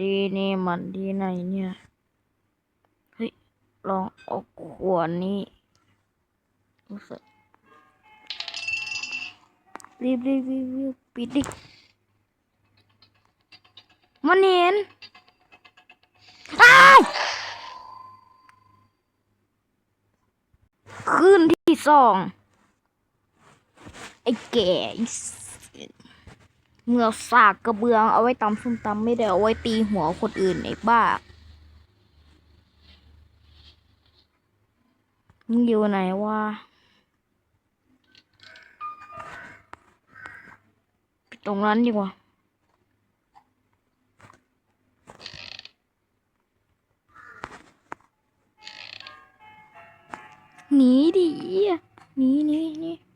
ดีนี่มันดีไหนเนี่ย เฮ้ย ลองเอาขวดนี้รู้สึกรีบรีบรีบรีบปิดดิ มันเห็นอ้ายคืนที่สอง ไอ้แก่ ไอ้สัสเมื่อสากกระเบืองเอาไว้ตำส้มตำไม่ได้เอาไว้ตีหัวคนอื่นไอ้บ้ามึงอยู่ไหนวะไปตรงนั้นดีกว่าหนีดิหนีหนีหนี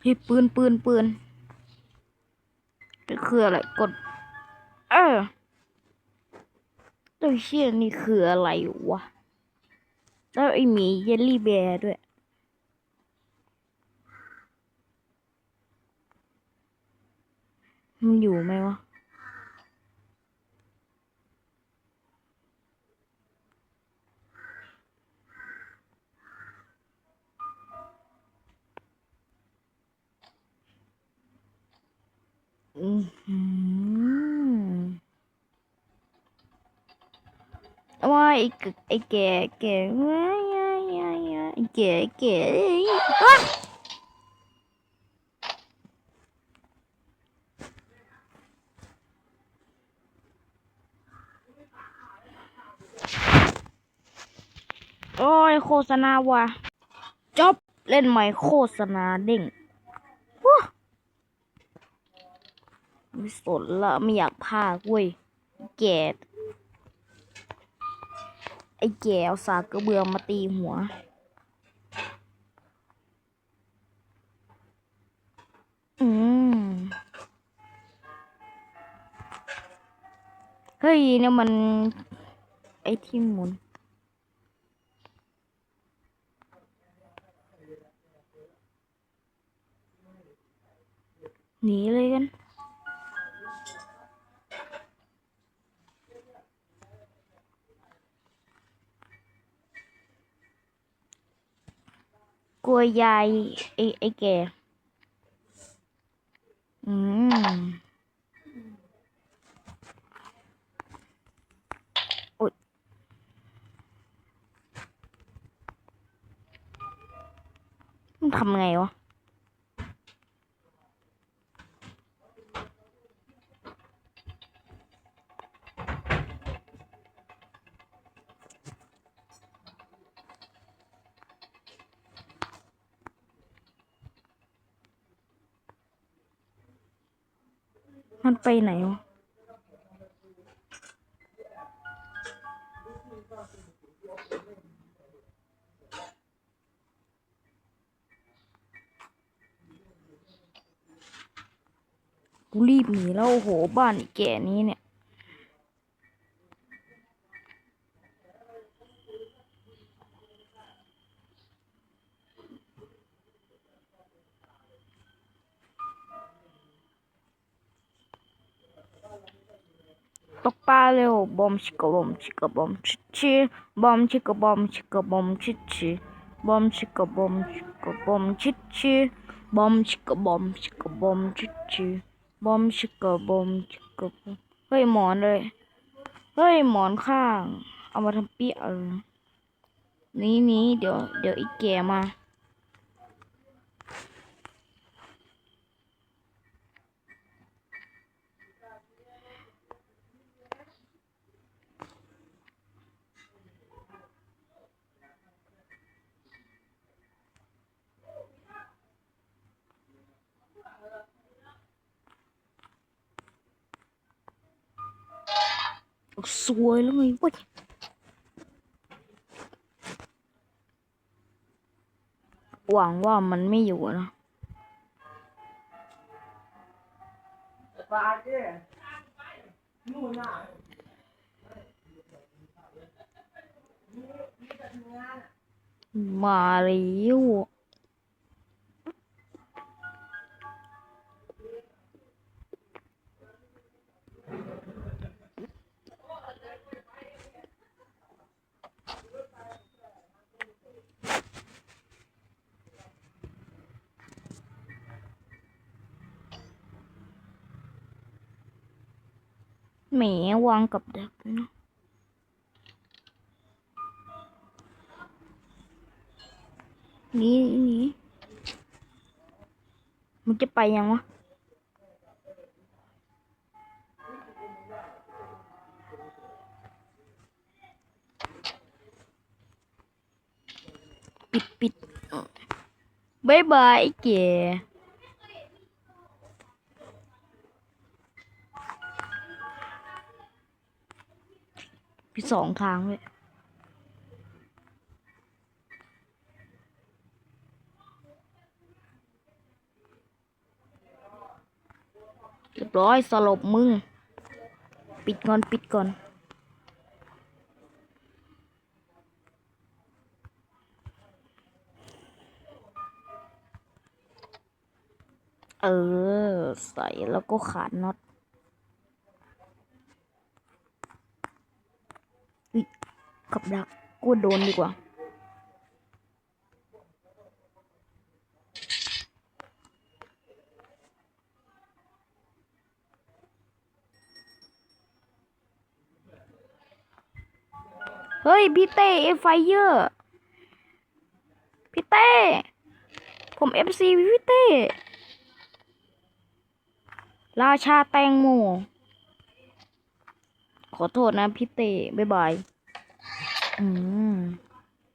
เฮ้ยปืนปืนปืนนี่คืออะไรกด เออตัวเชี่ยนี่คืออะไรวะ แล้วไอหมีเยลลี่แบร์ด้วย มันอยู่ไหมวะ ไอ้กไอ้แก่แก่ว้ายยายยายยายไอ้แก่แก่เอ้ยอ๊ะโอ้ยโฆษณาว่ะจบเล่นใหม่โฆษณาเด้งว้าไม่สนละไม่อยากพากเว้ยแก่ ไอ้แกเอาสากกระเบือมาตีหัว อืม เฮ้ยเนี่ยมัน ไอ้ที่หมุนหนีเลยกัน ลัวยายไอ้ไอ้แกอืมอุดมันทำไงวะ ไปไหนวะกูรีบหนีแล้วโอ้โหบ้านไอ้แก่นี้เนี่ย ตกปลาเร็วบอมชิกบอมชิกบอมชิชิบอมชิกบอมชิกบอมชิชิบอมชิกบอมชิกบอมชิชิบอมชิกบอมชิกบอมชิชิบอมชิกบอมชิกบอมเฮ้ยหมอนเลย เฮ้ยหมอนข้าง เอามาทำเปียเออนี่นี่เดี๋ยวเดี๋ยวอีกแกมา สวยแล้วไงเว้ยหวังว่ามันไม่อยู่นะปลาเจ้นู่นน่ะมาเร็ว แหมวางกับดักเนาะหนี่นี่ีสองทางเลยเรียบร้อยสลบมึง ปิดก่อนปิดก่อนเออ ใส่แล้วก็ขาดน็อตอุ๊ย กับดักกูโดนดีกว่า เฮ้ย พี่เต้เอฟไฟเยอร์พี่เต้ ผมเอฟซีพี่เต้ ราชาแตงโมขอโทษนะพี่เต้ บ๊ายบาย อืม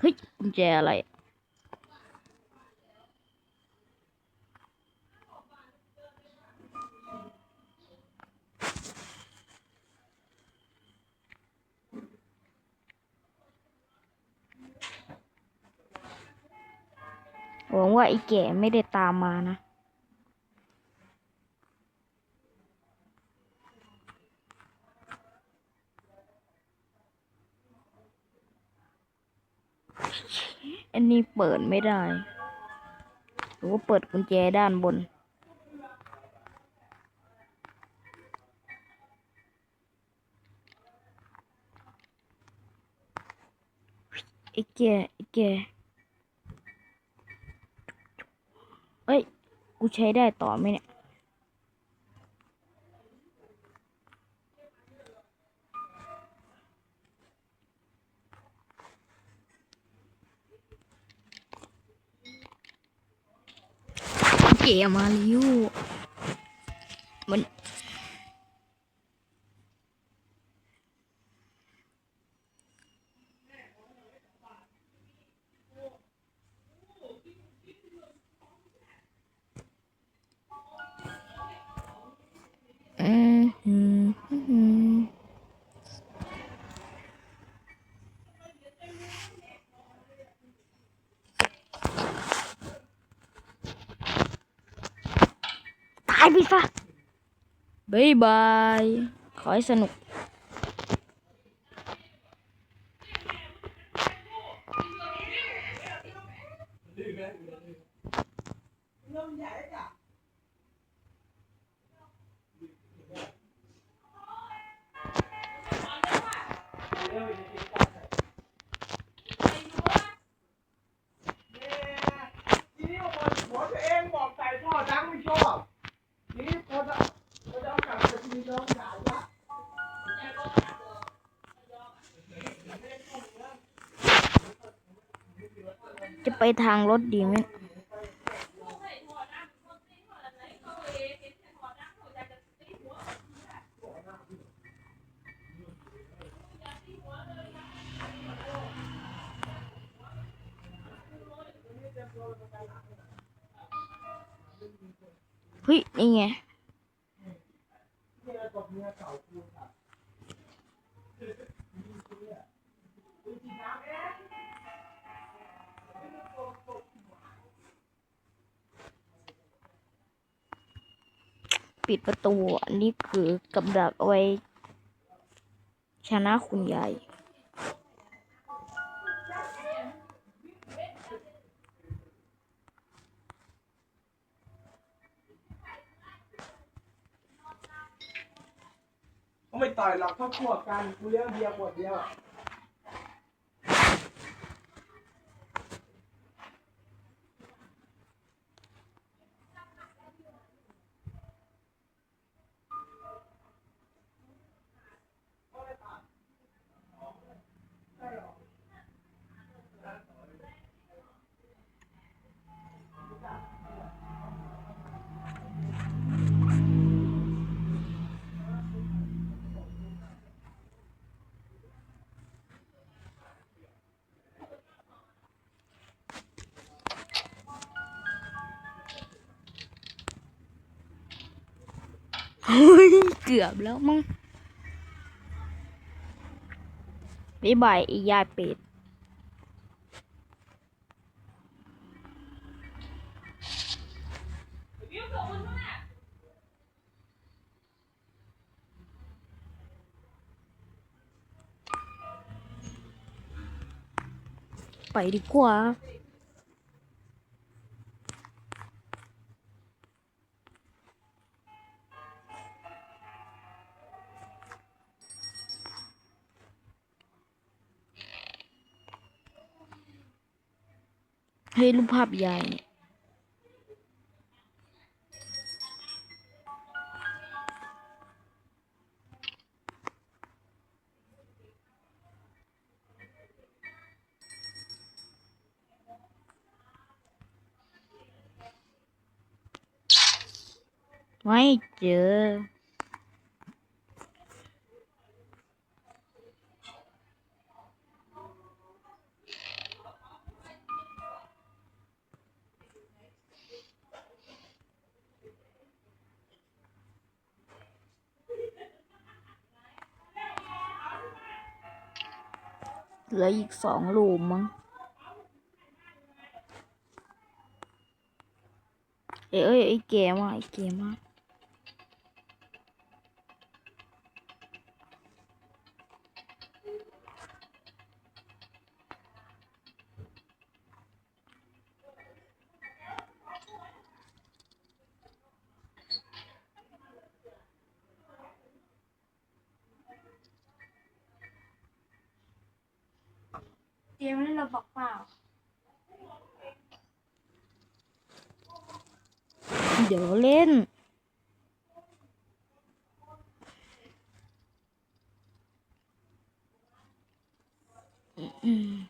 เฮ้ยกุญแจอะไรหวังว่าไอ้แก่ไม่ได้ตามมานะ อั นี่เปิดไม่ได้ หรือว่าเปิดกุญแจด้านบน ไอ้แกไอ้แกเอ้ย กูใช้ได้ต่อไหมเนี่ย มาลิวมันายไปซะบายบาย ขอให้สนุกที ไปทางรถดีไหมเฮ้ยนี่ไง ปิดประตู อันนี้คือกับดักเอาไว้ ชนะคุณยายเขาไม่ต่อยหรอกเขาพวกกันกูเลี้ยงเบียร์ขวดเดียว เฮ้ยเกือบแล้วมั้งบ๊ายบายอ้ยายเป็ดไปดีกว่า เฮ้ยรูปภาพยายเนี่ยไม่เจอ เหลืออีกสองลูมมั้งเอ้ยเอ้ยไอ้เกมอะไอ้เกมอะ บอกเปล่า เดี๋ยวเล่น อืม